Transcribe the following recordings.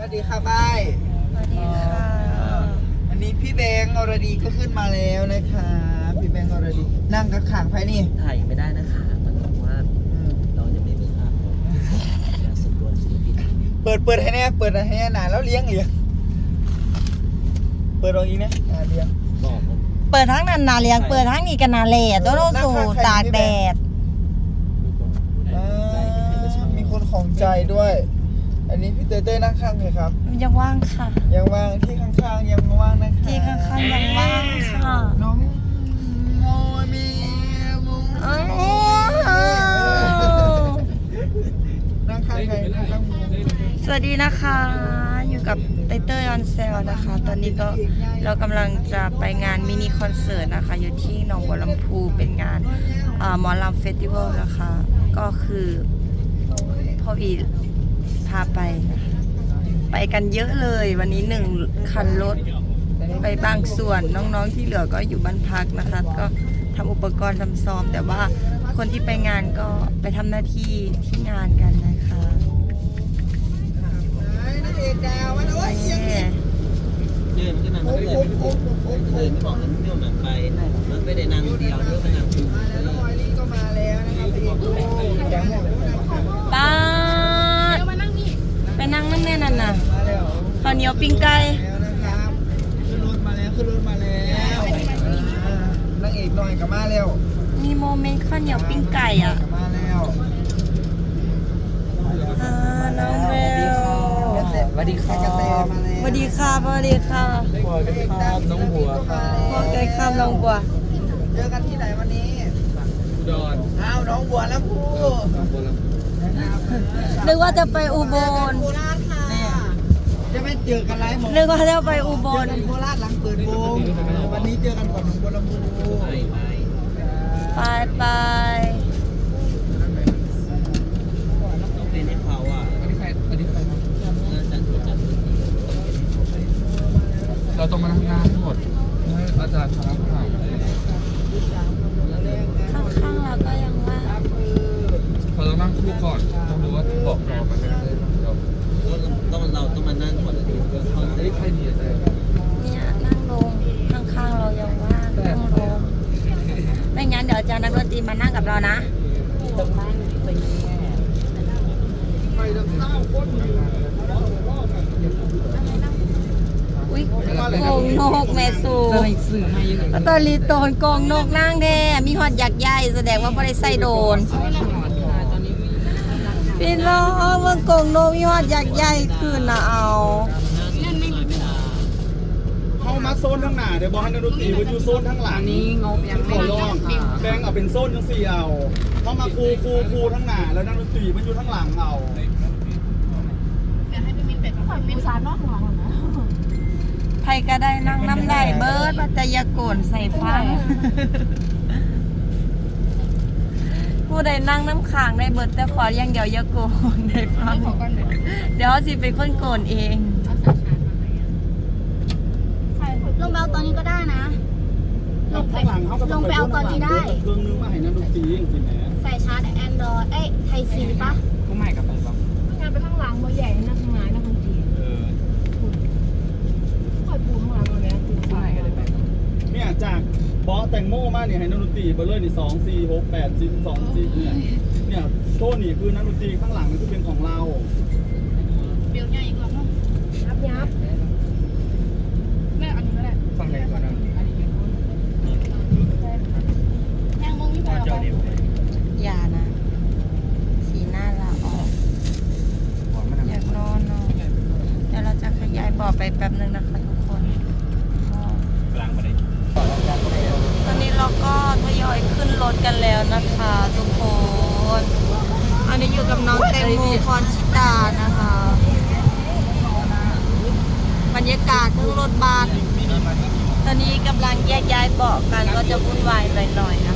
วัสดีค่ะบายสวัสดีค่ะ อันนี้พี่แบงค์อรดีก็ขึ้นมาแล้วนะคะ พี่แบงค์อรดี นั่งกับขางไพ่นี่ถ่ายยังไม่ได้นะคะตอนนี้เพราะว่าอืมเรายังไม่มีภาพของงานส่วนตัวศิลปินเปิดเปิดให้แน่เปิดให้แน่หนาแล้วเลี้ยงเหรอเปิดตรงนี้นะอ่าเลี้ยง บอกว่าเปิดทั้งนันนาเลียง เปิดทั้งนี่กันนาเลดโดโนสูตากแดดอ่ามีคนของใจด้วย อันนี้พี่เต้เต้นั่งข้างใครครับ ยังว่างค่ะ ยังว่างที่ข้างๆยังว่างนะคะที่ข้างๆยังว่างค่ะน้องโมมีมูอ้าวนั่งข้างใครนั่งข้างมูสวัสดีนะคะ อยู่กับไตเตอร์ยอนเซลนะคะ ตอนนี้ก็เรากำลังจะไปงานมินิคอนเสิร์ตนะคะ อยู่ที่หนองบัวลำพูเป็นงานอ่าหมอลำเฟสติวัลนะคะ ก็คือพ่อวี พาไปนะคะไปกันเยอะเลยวันนี้หนึ่งคันรถไปบางส่วนน้องๆที่เหลือก็อยู่บ้านพักนะคะ ก็ทำอุปกรณ์ทำซ้อม แต่ว่าคนที่ไปงานก็ไปทำหน้าที่ที่งานกันนะคะนางเอกดาวมันโอ้ยเอียงนี่เดินขึ้นมาโอ้เมื่โหอไหร่โอ้โหโอ้โหเคยไม่บอกนั้นเที่ยวหนังไปมันไปได้นางเดียวเที่ยวไปนางคู่ นียวปิ้งไก่แล้วนะครับขึ้นรถมาแล้วขึ้นรถมาแล้วอ่านางเอกหน่อยกับมาแล้วมีโมเมนต์ข้าวเหนียวปิ้งไก่อะกับมาแล้วอ่าน้องเบลสวัสดีครักระแตบมาแล้วสวัสดีค่ะสวัสดีค่ะสวัสดีครับน้องบัวครับพ่อไก่ข้ามน้องบัวเจอกันที่ไหนวันนี้ดอนอ้าวน้องบัวแล้วพูน้องบัวลำนึกว่าจะไปอุบล เจอกันไรหมดนึกว่าจะไปอุบเจอลกันโคราชหลังเปิดวงวันนี้เจอกันก่อนหนองบัวลำพูไปไปไปไปต้องเป็นให้เขาอะอันนี้ใครอันนี้ใครครับเออจัดจัดเราต้องมาทำงานทั้งหมดให้อาจารย์พารับผ่าน ข้างๆเราก็ยังว่าง เขาต้องนั่งคู่ก่อน ต้องดูว่าบอกรอมันไม่ได้เดี๋ยว ต้องเราต้องมานั่งก่อนดูเรื่องคอน เฮ้ เสิ ย ร์ต ใครดีอาจารย์ เนี่ยนั่งลงข้างๆเรายังว่างนั่งลงไม่งั้นเดี๋ยวอาจารย์นักดนตรีมานั่งกับ เรานะต้องนั่งไปแง่อุ้ยโกงนกแม่สูจะไปสื่อให้ยังไงก็ตอนรีโตนโกงนกนั่งแท้มีหอดอยากใหญ่แสดงว่าไม่ได้ใส่โดนพี่น้องมันโกงนกมีหอดอยากใหญ่ขึ้นนะเอาเข้ามา โซนทั้งหน้าเดี๋ยวบอกให้นักดนตรีไปอยู่โซนทั้งหลังนี้งบยังขอร้องแบ่งเอาเป็นโซนจังสี่เอาเข้ามาคูคูคูทั้งหน้าแล้วนักดนตรีมันอยู่ทั้งหลังเอาไผก็ได้นั่งน้ำได้เบิร์ดปัจจยากลใส่ฟังผู้ใดนั่งน้ำขางได้เบิร์ดแต่ขออย่างเดียวอยาโกนได้ฟังเดี๋ยวสิเป็นคนโกนเอง ลงไปเอาตอนนี้ก็ได้นะแล้วข้างหลังเขาก็ลงไปเอาตอนนี้ได้ เครื่องนึงมาให้นักดนตรีอย่างสิแหมใส่ชาร์จแอนดรอยเอ้ยไทยซีปะก็ไม่กับไปบ้างงานไปข้างหลังบ่ใหญ่นะข้างหลังนะคนจีนเออคอยปูข้างหลังเลยนะปูก็ไม่กันเลยไปบ้างเนี่ยจากบอสแตงโมมาเนี่ยให้นักดนตรีไปเลยนี่สองสี่หกแปดสิบสองสิบเนี่ยเนี่ยโซนนี่คือนักดนตรีข้างหลังนี่คือเป็นของเราเดี๋ยวใหญ่อีกรอบนึงยับยับแม่อันนี้ก็ได้ ฟังไหนก่อนนะ ยังมองไม่พอหรอ อย่านะ สีหน้าเราออก หวานมัน อยากนอนเนาะเดี๋ยวเราจะขยายบ่อไปแป๊บนึงนะคะทุกคน กลางมาได้ ตอนนี้เราก็ทยอยขึ้นรถกันแล้วนะคะ ทุกคน อันนี้อยู่กับน้อ งแตงโมพรชิตานะคะ บรรยากาศทั้งรถบัสตอนนี้กำลังแยกย้ายเบาะกันก็จะวุ่นวายหน่อยๆนะ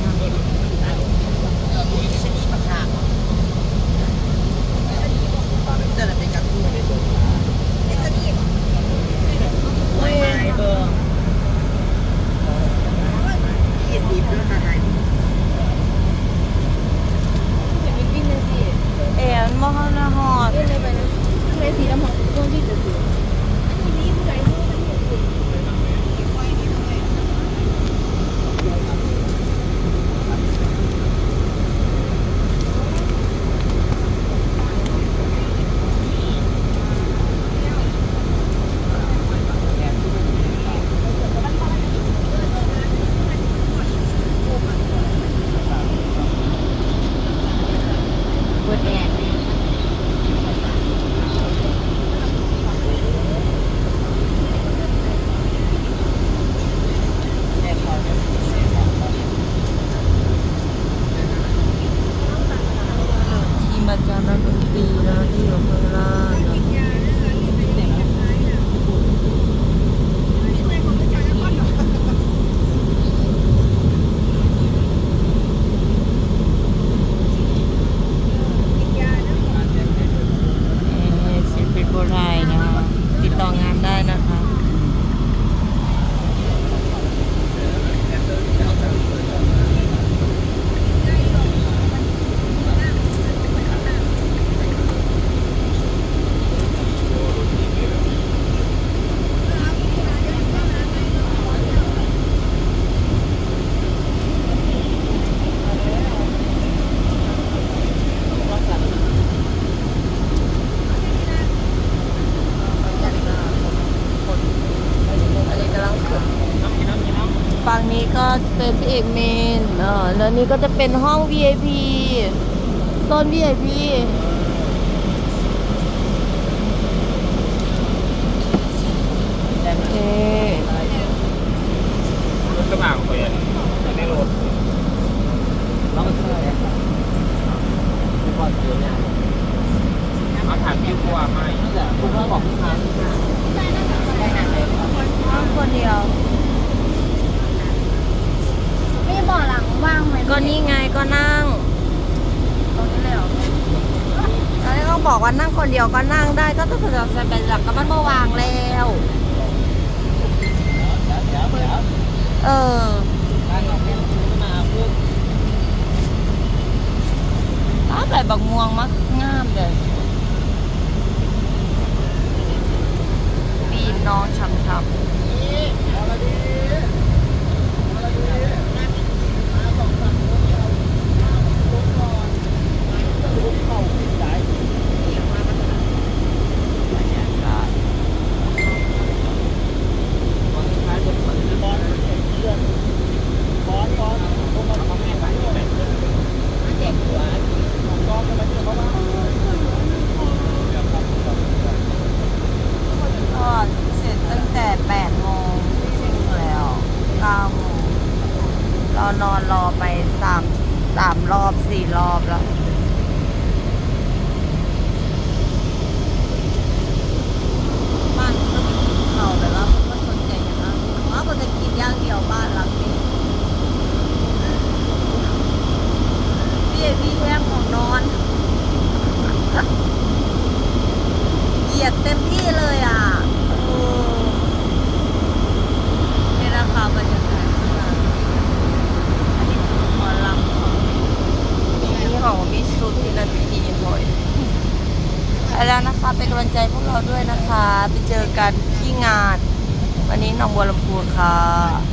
คะ เป็นพระเอกเมนเออแล้วนี่ก็จะเป็นห้อง VIP โซน VIP โอเครถกระบะของเขาไม่ได้รถแล้วมันคืออะไรไม่พอเจอเนี่ยเอาถามพี่กว่าไหมนั่นแหละคุณต้องบอกลูกค้าได้นั่งเลยห้องคนเดียว มีเบ่อหลัง ว่างไหมก็นี่ไงก็นั่งตรงนี้เลยเหรอแล้วก็บอกว่านั่งคนเดียวก็นั่งได้ก็ต้องสะดวกสบายหลักก็มันมาวางแล้ว เออการออกเป็นมาเพื่ออ้าวแบบบักม่วงมักงามเลยปีนน้องช้ำๆ ก็เสร็จตั้งแต่8โมงถึงแล้ว9โมงเรานอนรอไป3 3รอบ 4 รอบแล้ว บ้านก็มีเขาแบบว่าเขาสนใจอย่างนั้นว่าเขาจะกินย่างเดียวบ้านหลังนี้พี่พี่แท่งของนอน เหยียดเต็มที่เลยอะโอ้นี่นะคะบรรยากาศข้างหลังอันนี้คือหมอลำของนี่ของมิสุที่นันทีหอยไปแล้วนะคะ เป็นกำลังใจพวก เ